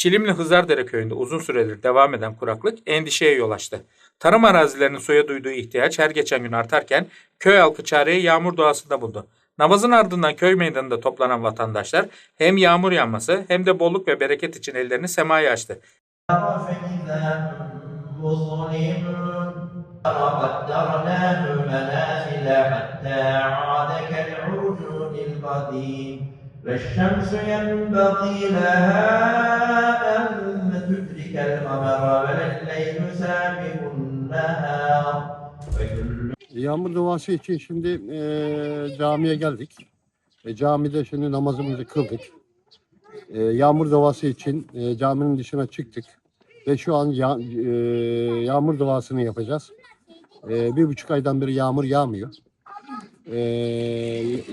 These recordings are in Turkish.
Çilimli Hızardere köyünde uzun süredir devam eden kuraklık endişeye yol açtı. Tarım arazilerinin suya duyduğu ihtiyaç her geçen gün artarken köy halkı çareyi yağmur doğasında buldu. Namazın ardından köy meydanında toplanan vatandaşlar hem yağmur yağması hem de bolluk ve bereket için ellerini semaya açtı. فإذا مظلم وقدرناه منازل حتى عاد كالعرجون القديم والشمس ينبغي لها أن تدرك القمر ولا الليل سابق النهار وكل Yağmur duası için şimdi eee, camiye geldik. E, camide şimdi namazımızı kıldık. E, yağmur duası için e, caminin dışına çıktık. Ve şu an ya, e, yağmur duasını yapacağız. E, bir buçuk aydan beri yağmur yağmıyor. E,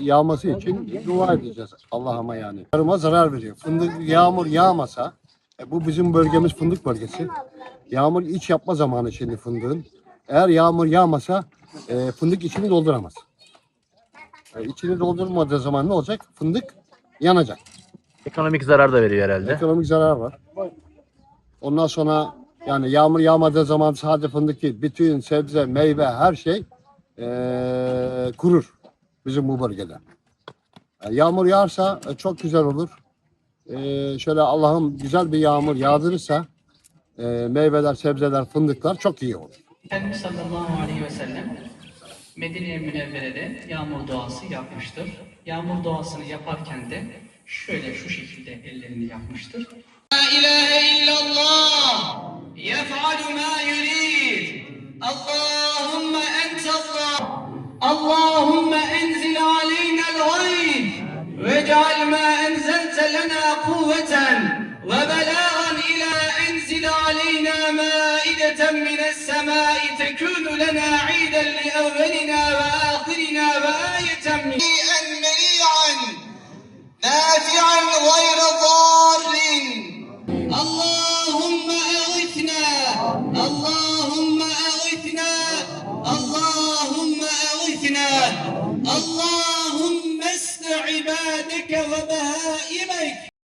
yağması için dua edeceğiz Allah'ıma yani. Tarıma zarar veriyor. Fındık yağmur yağmasa, e, bu bizim bölgemiz fındık bölgesi. Yağmur iç yapma zamanı şimdi fındığın. Eğer yağmur yağmasa e, fındık içini dolduramaz. E, içini doldurmadığı zaman ne olacak? Fındık yanacak. Ekonomik zarar da veriyor herhalde. Ekonomik zarar var. Ondan sonra yani yağmur yağmadığı zaman sadece fındık değil, bütün sebze, meyve, her şey e, kurur bizim bu bölgede. E, yağmur yağarsa e, çok güzel olur. E, şöyle Allah'ım güzel bir yağmur yağdırırsa e, meyveler, sebzeler, fındıklar çok iyi olur. Efendimiz sallallahu aleyhi ve sellem Medine-i Münevvere'de yağmur duası yapmıştır. Yağmur duasını yaparken de şöyle şu şekilde ellerini yapmıştır. اللهم انزل علينا الغيث واجعل ما انزلت لنا قوة وبلاغا إلى انزل علينا مائدة من السماء تكون لنا عيدا لأولنا وآخرنا وآية منك نافعا اللهم اسق عبادك وبهائمك